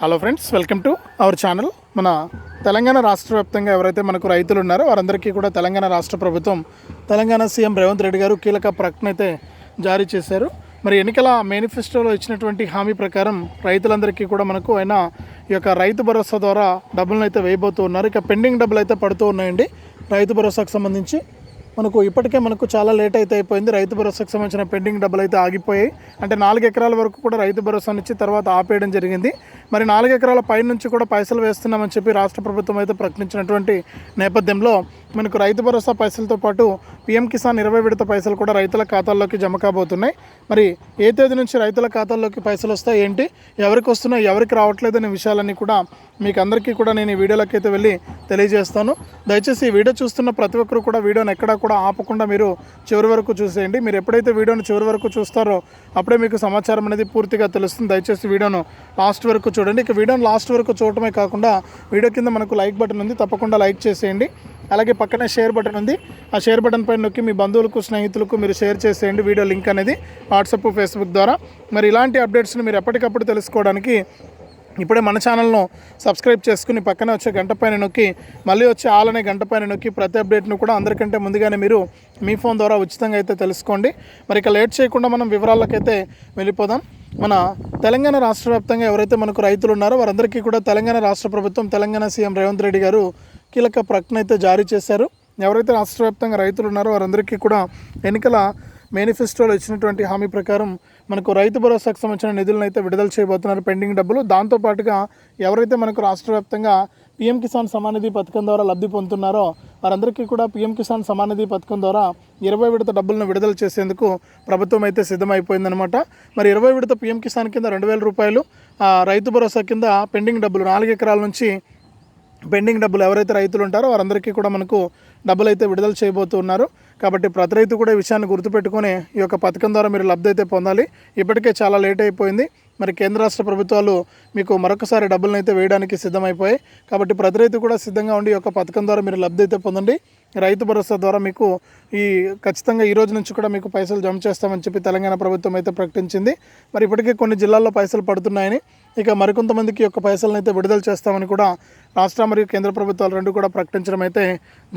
Hello friends welcome to our channel మన తెలంగాణ రాష్ట్ర వ్యాప్తంగా ఎవరైతే మనకు రైతులు ఉన్నారో వారందరికీ కూడా తెలంగాణ రాష్ట్ర ప్రభుత్వం తెలంగాణ సీఎం రేవంత్ రెడ్డి గారు కీలక ప్రకటన అయితే జారీ చేశారు. మరి ఎన్నికల మేనిఫెస్టోలో ఇచ్చినటువంటి హామీ ప్రకారం రైతులందరికీ కూడా మనకు ఆయన ఈ యొక్క రైతు భరోసా ద్వారా డబ్బులను అయితే వేయబోతూ ఉన్నారు. ఇక పెండింగ్ డబ్బులు అయితే పడుతూ ఉన్నాయండి. రైతు భరోసాకు సంబంధించి మనకు ఇప్పటికే మనకు చాలా లేట్ అయితే అయిపోయింది. రైతు భరోసాకు సంబంధించిన పెండింగ్ డబ్బులు అయితే ఆగిపోయాయి. అంటే నాలుగు ఎకరాల వరకు కూడా రైతు భరోసా ఇచ్చి తర్వాత ఆపేయడం జరిగింది. మరి నాలుగు ఎకరాల పై నుంచి కూడా పైసలు వేస్తున్నామని చెప్పి రాష్ట్ర ప్రభుత్వం అయితే ప్రకటించినటువంటి నేపథ్యంలో మనకు రైతు భరోసా పైసలతో పాటు పీఎం కిసాన్ ఇరవై విడత పైసలు కూడా రైతుల ఖాతాల్లోకి జమ కాబోతున్నాయి. మరి ఏ తేదీ నుంచి రైతుల ఖాతాల్లోకి పైసలు వస్తాయి ఏంటి ఎవరికి వస్తున్నాయి ఎవరికి రావట్లేదు అనే విషయాలన్నీ కూడా మీకు అందరికీ కూడా నేను ఈ వీడియోలోకి అయితే వెళ్ళి తెలియజేస్తాను. దయచేసి ఈ వీడియో చూస్తున్న ప్రతి ఒక్కరు కూడా వీడియోని ఎక్కడా కూడా ఆపకుండా మీరు చివరి వరకు చూసేయండి. మీరు ఎప్పుడైతే వీడియోని చివరి వరకు చూస్తారో అప్పుడే మీకు సమాచారం అనేది పూర్తిగా తెలుస్తుంది. దయచేసి వీడియోను లాస్ట్ వరకు చూడండి. ఇక వీడియోని లాస్ట్ వరకు చూడటమే కాకుండా వీడియో కింద మనకు లైక్ బటన్ ఉంది. తప్పకుండా లైక్ చేసేయండి. అలాగే పక్కనే షేర్ బటన్ ఉంది. ఆ షేర్ బటన్ పైన నొక్కి మీ బంధువులకు స్నేహితులకు మీరు షేర్ చేసేయండి. వీడియో లింక్ అనేది వాట్సాప్ ఫేస్బుక్ ద్వారా. మరి ఇలాంటి అప్డేట్స్ని మీరు ఎప్పటికప్పుడు తెలుసుకోవడానికి ఇప్పుడే మన ఛానల్ను సబ్స్క్రైబ్ చేసుకుని పక్కనే వచ్చే గంట పైన నొక్కి మళ్ళీ వచ్చే ఆలనే గంట పైన నొక్కి ప్రతి అప్డేట్ను కూడా అందరికంటే ముందుగానే మీరు మీ ఫోన్ ద్వారా ఉచితంగా అయితే తెలుసుకోండి. మరి ఇక లేట్ చేయకుండా మనం వివరాలకైతే వెళ్ళిపోదాం. మన తెలంగాణ రాష్ట్ర వ్యాప్తంగా ఎవరైతే మనకు రైతులు ఉన్నారో వారందరికీ కూడా తెలంగాణ రాష్ట్ర ప్రభుత్వం తెలంగాణ సీఎం రేవంత్ రెడ్డి గారు కీలక ప్రకటన అయితే జారీ చేశారు. ఎవరైతే రాష్ట్ర వ్యాప్తంగా రైతులు ఉన్నారో వారందరికీ కూడా ఎన్నికల మేనిఫెస్టోలో ఇచ్చినటువంటి హామీ ప్రకారం మనకు రైతు భరోసాకు సంబంధించిన నిధులను అయితే విడుదల చేయబోతున్నారు పెండింగ్ డబ్బులు. దాంతోపాటుగా ఎవరైతే మనకు రాష్ట్ర వ్యాప్తంగా పీఎం కిసాన్ సమానిధి పథకం ద్వారా లబ్ధి పొందుతున్నారో వారందరికీ కూడా పీఎం కిసాన్ సమానిధి పథకం ద్వారా ఇరవై విడత డబ్బులను విడుదల చేసేందుకు ప్రభుత్వం అయితే సిద్ధమైపోయిందనమాట మరి ఇరవై విడత పీఎం కిసాన్ కింద రెండు వేల రూపాయలు రైతు భరోసా కింద పెండింగ్ డబ్బులు నాలుగు ఎకరాల నుంచి పెండింగ్ డబ్బులు ఎవరైతే రైతులు ఉంటారో వారందరికీ కూడా మనకు డబ్బులు అయితే విడుదల చేయబోతున్నారు కాబట్టి ప్రతి రైతు కూడా ఈ విషయాన్ని గుర్తుపెట్టుకొని ఈ యొక్క పథకం ద్వారా మీరు లబ్ధి అయితే పొందాలి. ఇప్పటికే చాలా లేట్ అయిపోయింది. మరి కేంద్ర రాష్ట్ర ప్రభుత్వాలు మీకు మరొకసారి డబ్బులను అయితే వేయడానికి సిద్ధమైపోయాయి. కాబట్టి ప్రతి రైతు కూడా సిద్ధంగా ఉండి ఈ యొక్క పథకం ద్వారా మీరు లబ్ధి అయితే పొందండి. రైతు భరోసా ద్వారా మీకు ఈ ఖచ్చితంగా ఈ రోజు నుంచి కూడా మీకు పైసలు జమ చేస్తామని చెప్పి తెలంగాణ ప్రభుత్వం అయితే ప్రకటించింది. మరి ఇప్పటికే కొన్ని జిల్లాల్లో పైసలు పడుతున్నాయని ఇక మరికొంతమందికి యొక్క పైసలను అయితే విడుదల చేస్తామని కూడా రాష్ట్ర మరియు కేంద్ర ప్రభుత్వాలు రెండు కూడా ప్రకటించడం అయితే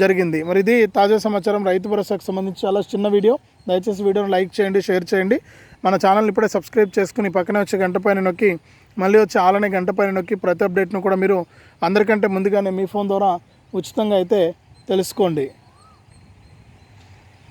జరిగింది. మరి ఇది తాజా సమాచారం. రైతు భరోసాకు సంబంధించి చాలా చిన్న వీడియో. దయచేసి వీడియోను లైక్ చేయండి షేర్ చేయండి. మన ఛానల్ని ఇప్పుడే సబ్స్క్రైబ్ చేసుకుని పక్కనే వచ్చే గంట పైన నొక్కి మళ్ళీ వచ్చి ఆలనే గంట పైన నొక్కి ప్రతి అప్డేట్ను కూడా మీరు అందరికంటే ముందుగానే మీ ఫోన్ ద్వారా ఉచితంగా అయితే తెలుసుకోండి.